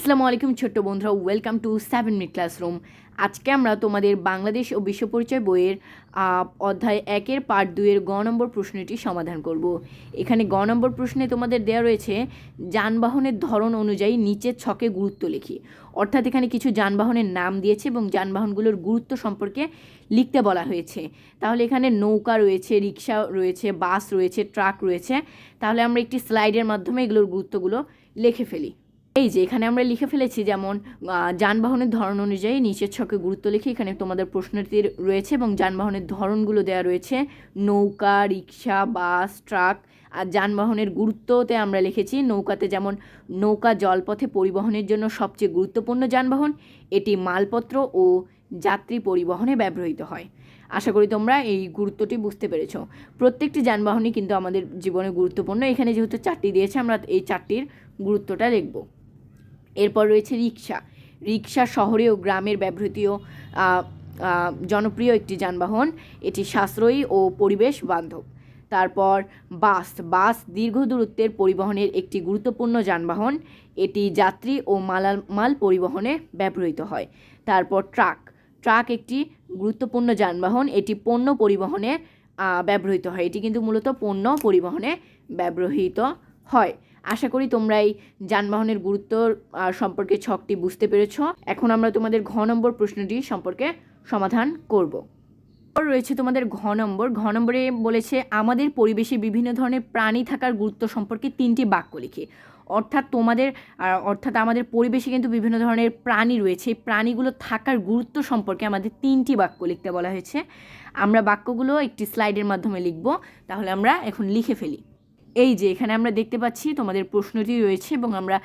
আসসালামু আলাইকুম ছোট্ট বন্ধুরা welcome to seven minute classroom আজকে আমরা তোমাদের বাংলাদেশ ও বিশ্ব পরিচয় বইয়ের অধ্যায় একের পার্ট দুইয়ের গ নম্বর প্রশ্নটি সমাধান করব। এখানে গ নম্বর প্রশ্নে তোমাদের দেওয়া রয়েছে, যানবাহনের ধরন অনুযায়ী নিচের ছকে গুরুত্ব লিখি। অর্থাৎ এখানে কিছু যানবাহনের নাম দিয়েছে এবং যানবাহনগুলোর গুরুত্ব সম্পর্কে লিখতে বলা হয়েছে। তাহলে এখানে নৌকা রয়েছে, রিক্সা রয়েছে, বাস রয়েছে, ট্রাক রয়েছে। তাহলে আমরা একটি স্লাইডের মাধ্যমে এগুলোর গুরুত্বগুলো লিখে ফেলি। এই যে এখানে আমরা লিখে ফেলেছি যেমন যানবাহনের ধরন অনুযায়ী নিচের ছকে গুরুত্ব লিখে এখানে তোমাদের প্রশ্নটি রয়েছে এবং যানবাহনের ধরনগুলো দেওয়া রয়েছে। নৌকা, রিক্সা, বাস, ট্রাক আর যানবাহনের গুরুত্বতে আমরা লিখেছি, নৌকাতে যেমন, নৌকা জলপথে পরিবহনের জন্য সবচেয়ে গুরুত্বপূর্ণ যানবাহন, এটি মালপত্র ও যাত্রী পরিবহনে ব্যবহৃত হয়। আশা করি তোমরা এই গুরুত্বটি বুঝতে পেরেছ। প্রত্যেকটি যানবাহনই কিন্তু আমাদের জীবনে গুরুত্বপূর্ণ। এখানে যেহেতু চারটি দিয়েছে, আমরা এই চারটির গুরুত্বটা দেখব এরপর রয়েছে রিক্সা রিক্সা শহরে ও গ্রামের ব্যবহৃতীয় জনপ্রিয় একটি যানবাহন। এটি সাশ্রয়ী ও পরিবেশ বান্ধব। তারপর বাস। বাস দীর্ঘ দূরত্বের পরিবহনের একটি গুরুত্বপূর্ণ যানবাহন। এটি যাত্রী ও মালাল, মাল পরিবহনে ব্যবহৃত হয়। তারপর ট্রাক। ট্রাক একটি গুরুত্বপূর্ণ যানবাহন। এটি পণ্য পরিবহনে ব্যবহৃত হয়। এটি কিন্তু মূলত পণ্য পরিবহনে ব্যবহৃত হয়। আশা করি তোমরা এই যানবাহনের গুরুত্ব সম্পর্কে ছকটি বুঝতে পেরেছ। এখন আমরা তোমাদের ঘ নম্বর প্রশ্নটি সম্পর্কে সমাধান করব। রয়েছে তোমাদের ঘ নম্বর। ঘ নম্বরে বলেছে, আমাদের পরিবেশে বিভিন্ন ধরনের প্রাণী থাকার গুরুত্ব সম্পর্কে তিনটি বাক্য লিখে। অর্থাৎ তোমাদের অর্থাৎ আমাদের পরিবেশে কিন্তু বিভিন্ন ধরনের প্রাণী রয়েছে। এই প্রাণীগুলো থাকার গুরুত্ব সম্পর্কে আমাদের তিনটি বাক্য লিখতে বলা হয়েছে। আমরা বাক্যগুলো একটি স্লাইডের মাধ্যমে লিখব। তাহলে আমরা এখন লিখে ফেলি। এই যে, এখানে আমরা দেখতে পাচ্ছি তোমাদের প্রশ্নটি রয়েছে এবং আমরা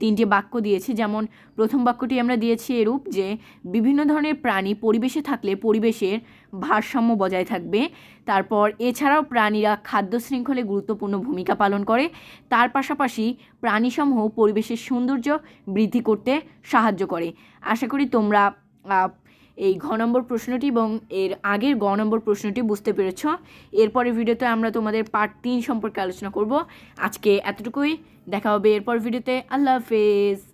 তিনটি বাক্য দিয়েছি। যেমন, প্রথম বাক্যটি আমরা দিয়েছি এরূপ যে, বিভিন্ন ধরনের প্রাণী পরিবেশে থাকলে পরিবেশের ভারসাম্য বজায় থাকবে। তারপর, এছাড়াও প্রাণীরা খাদ্য শৃঙ্খলে গুরুত্বপূর্ণ ভূমিকা পালন করে। তার পাশাপাশি প্রাণীসমূহ পরিবেশের সৌন্দর্য বৃদ্ধি করতে সাহায্য করে। আশা করি তোমরা এই ঘ নম্বর প্রশ্নটি এবং এর আগের গ নম্বর প্রশ্নটি বুঝতে পেরেছ। এরপরের ভিডিওতে আমরা তোমাদের পার্ট তিন সম্পর্কে আলোচনা করব। আজকে এতটুকুই। দেখা হবে এরপর ভিডিওতে। আল্লাহ হাফেজ।